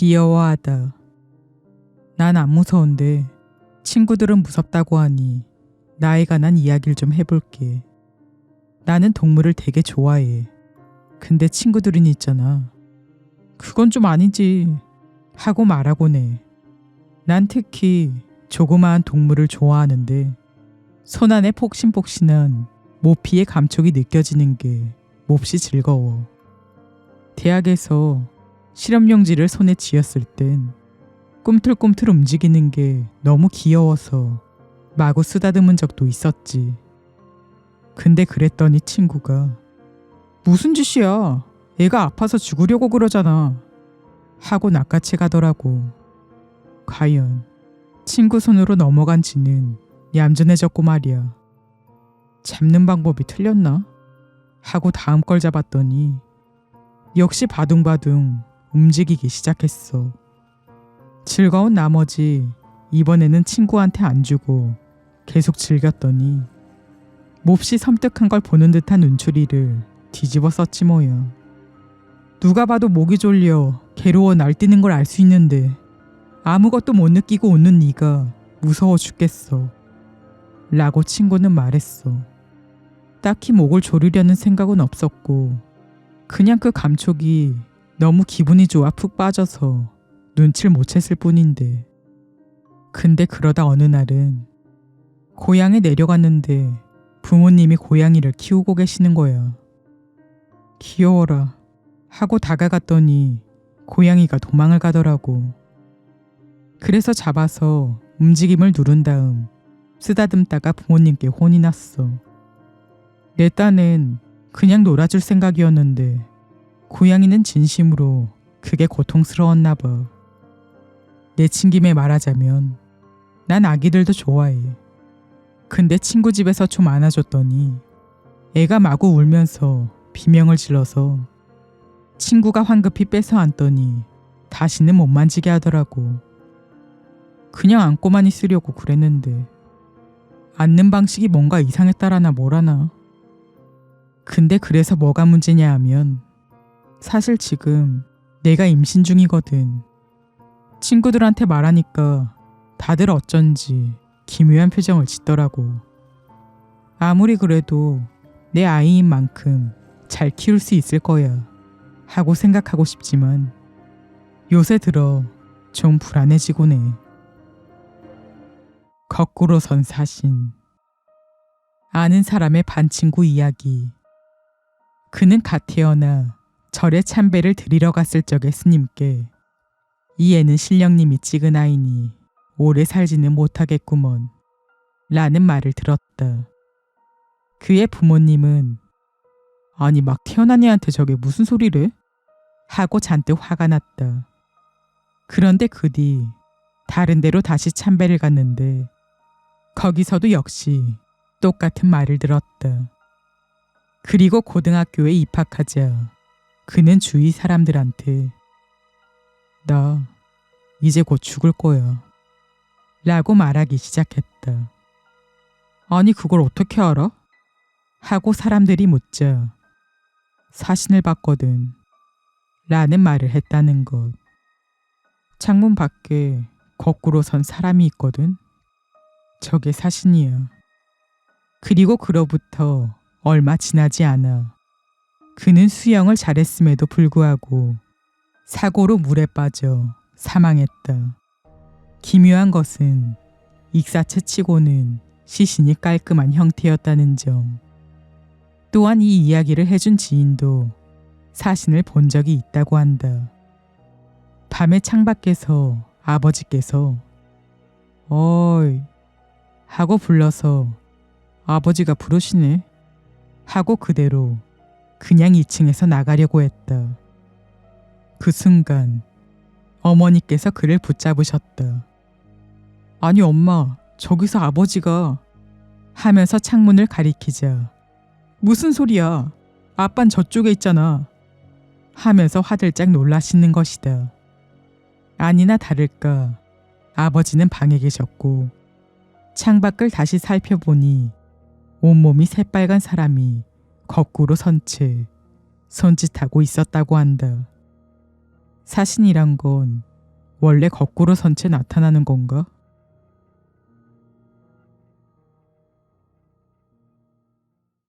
귀여워하다. 난 안 무서운데 친구들은 무섭다고 하니 나에 관한 이야기를 좀 해볼게. 나는 동물을 되게 좋아해. 근데 친구들은 있잖아. 그건 좀 아니지. 하고 말하곤 해. 난 특히 조그마한 동물을 좋아하는데 손 안에 폭신폭신한 모피의 감촉이 느껴지는 게 몹시 즐거워. 대학에서 실험용지를 손에 쥐었을 땐 꿈틀꿈틀 움직이는 게 너무 귀여워서 마구 쓰다듬은 적도 있었지. 근데 그랬더니 친구가 무슨 짓이야? 애가 아파서 죽으려고 그러잖아. 하고 낚아채 가더라고. 과연 친구 손으로 넘어간 지는 얌전해졌고 말이야. 잡는 방법이 틀렸나? 하고 다음 걸 잡았더니 역시 바둥바둥 움직이기 시작했어. 즐거운 나머지 이번에는 친구한테 안 주고 계속 즐겼더니 몹시 섬뜩한 걸 보는 듯한 눈초리를 뒤집어 썼지 뭐야. 누가 봐도 목이 졸려 괴로워 날뛰는 걸 알 수 있는데 아무것도 못 느끼고 웃는 네가 무서워 죽겠어. 라고 친구는 말했어. 딱히 목을 조르려는 생각은 없었고 그냥 그 감촉이 너무 기분이 좋아 푹 빠져서 눈치를 못 챘을 뿐인데 근데 그러다 어느 날은 고향에 내려갔는데 부모님이 고양이를 키우고 계시는 거야. 귀여워라 하고 다가갔더니 고양이가 도망을 가더라고. 그래서 잡아서 움직임을 누른 다음 쓰다듬다가 부모님께 혼이 났어. 내 딴은 그냥 놀아줄 생각이었는데 고양이는 진심으로 그게 고통스러웠나 봐. 내친 김에 말하자면 난 아기들도 좋아해. 근데 친구 집에서 좀 안아줬더니 애가 마구 울면서 비명을 질러서 친구가 황급히 뺏어 안더니 다시는 못 만지게 하더라고. 그냥 안고만 있으려고 그랬는데 앉는 방식이 뭔가 이상했다라나 뭐라나. 근데 그래서 뭐가 문제냐 하면 사실 지금 내가 임신 중이거든. 친구들한테 말하니까 다들 어쩐지 기묘한 표정을 짓더라고. 아무리 그래도 내 아이인 만큼 잘 키울 수 있을 거야. 하고 생각하고 싶지만 요새 들어 좀 불안해지곤 해. 거꾸로 선 사신. 아는 사람의 반친구 이야기. 그는 갓 태어나 절에 참배를 드리러 갔을 적에 스님께 이 애는 신령님이 찍은 아이니 오래 살지는 못하겠구먼 라는 말을 들었다. 그의 부모님은 아니 막 태어난 애한테 저게 무슨 소리래? 하고 잔뜩 화가 났다. 그런데 그 뒤 다른 데로 다시 참배를 갔는데 거기서도 역시 똑같은 말을 들었다. 그리고 고등학교에 입학하자 그는 주위 사람들한테 나 이제 곧 죽을 거야. 라고 말하기 시작했다. 아니, 그걸 어떻게 알아? 하고 사람들이 묻자 사신을 봤거든. 라는 말을 했다는 것. 창문 밖에 거꾸로 선 사람이 있거든. 저게 사신이야. 그리고 그로부터 얼마 지나지 않아 그는 수영을 잘했음에도 불구하고 사고로 물에 빠져 사망했다. 기묘한 것은 익사체 치고는 시신이 깔끔한 형태였다는 점. 또한 이 이야기를 해준 지인도 사신을 본 적이 있다고 한다. 밤에 창밖에서 아버지께서 어이 하고 불러서 아버지가 부르시네 하고 그대로 그냥 2층에서 나가려고 했다. 그 순간 어머니께서 그를 붙잡으셨다. 아니 엄마 저기서 아버지가 하면서 창문을 가리키자 무슨 소리야 아빤 저쪽에 있잖아 하면서 화들짝 놀라시는 것이다. 아니나 다를까 아버지는 방에 계셨고 창밖을 다시 살펴보니 온몸이 새빨간 사람이 거꾸로 선채 손짓하고 있었다고 한다. 사신이란 건 원래 거꾸로 선채 나타나는 건가?